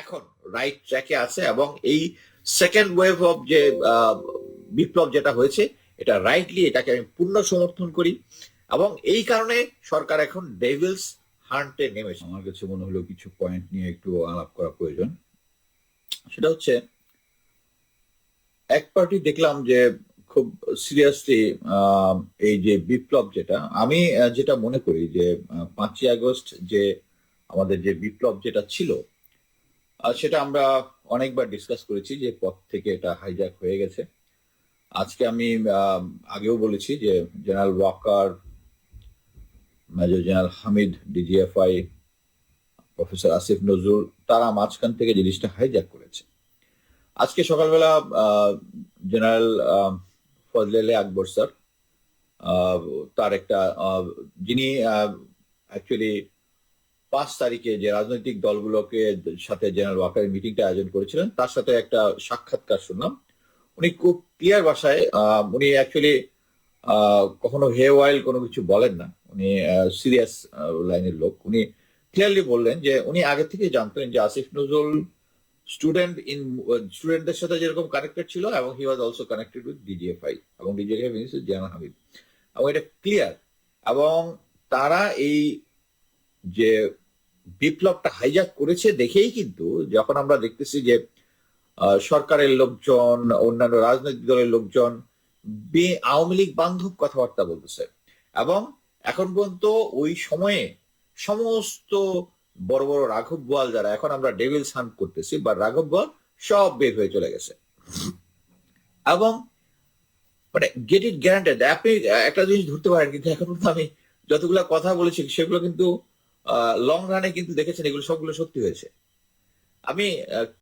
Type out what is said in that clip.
এখন রাইট ট্র্যাকে আছে এবং এই সেকেন্ড ওয়েভ অফ যে বিপ্লব যেটা হয়েছে, এটা রাইটলি এটাকে আমি পূর্ণ সমর্থন করি এবং এই কারণে সরকার এখন ডেভিলস হান্টে নেমেছে। আমার কাছে মনে হলো কিছু পয়েন্ট নিয়ে একটু আলাপ করা প্রয়োজন। সেটা হচ্ছে, এক পার্টি দেখলাম যে খুব সিরিয়াসলি এই যে বিপ্লব যেটা, আমি যেটা মনে করি যে পাঁচই আগস্ট যে আমাদের যে বিপ্লব যেটা ছিল সেটা আমরা অনেকবার ডিসকাস করেছি যে পথ থেকে এটা হাইজ্যাক হয়ে গেছে। আজকে আমি আগেও বলেছি যে general Waker major general Hamid DGFI professor Asif Nazrul তারা মাঝখান থেকে জিনিসটা হাইজ্যাক করেছে। আজকে সকালবেলা জেনারেল ফজলেলে আকবর স্যার তার একটা যিনি অ্যাকচুয়ালি পাঁচ তারিখে যে রাজনৈতিক দলগুলোকে সাথে জেনারেল ওয়াকারের মিটিংটা আয়োজন করেছিলেন, তার সাথে একটা সাক্ষাৎকার শুনলাম। উনি খুব ক্লিয়ার ভাষায় উনি অ্যাকচুয়ালি কখনো হে ওয়াইল কোনো কিছু বলেন না। উনি সিরিয়াস লাইনের লোক। উনি ক্লিয়ারলি বললেন যে উনি আগে থেকে জানতেন যে আসিফ নজরুল স্টুডেন্ট ইন স্টুডেন্টদের সাথে যেরকম কানেক্টেড ছিল এবং he was also connected with DGFI এবং ডিজিএফআই মিনস জেনারেল হামিদ। এবং এটা ক্লিয়ার এবং তারা এই যে বিপ্লবটা হাইজ্যাক করেছে দেখেই কিন্তু যখন আমরা দেখতেছি যে সরকারের লোকজন, অন্যান্য রাজনৈতিক দলের লোকজন আওয়ামী লীগ বান্ধব কথাবার্তা বলতেছে। এবং এখন পর্যন্ত ওই সময়ে সমস্ত বড় বড় রাঘব বোয়াল যারা, এখন আমরা ডেভিল সান করতেছি বা রাঘব বোয়াল সব বের হয়ে চলে গেছে। এবং মানে গেট ইট গ্যারান্টেড আপনি একটা জিনিস ধরতে পারেন, কিন্তু এখন আমি যতগুলো কথা বলেছি সেগুলো কিন্তু লং রানে কিন্তু দেখেছেন এগুলো সবগুলো সত্যি হয়েছে। আমি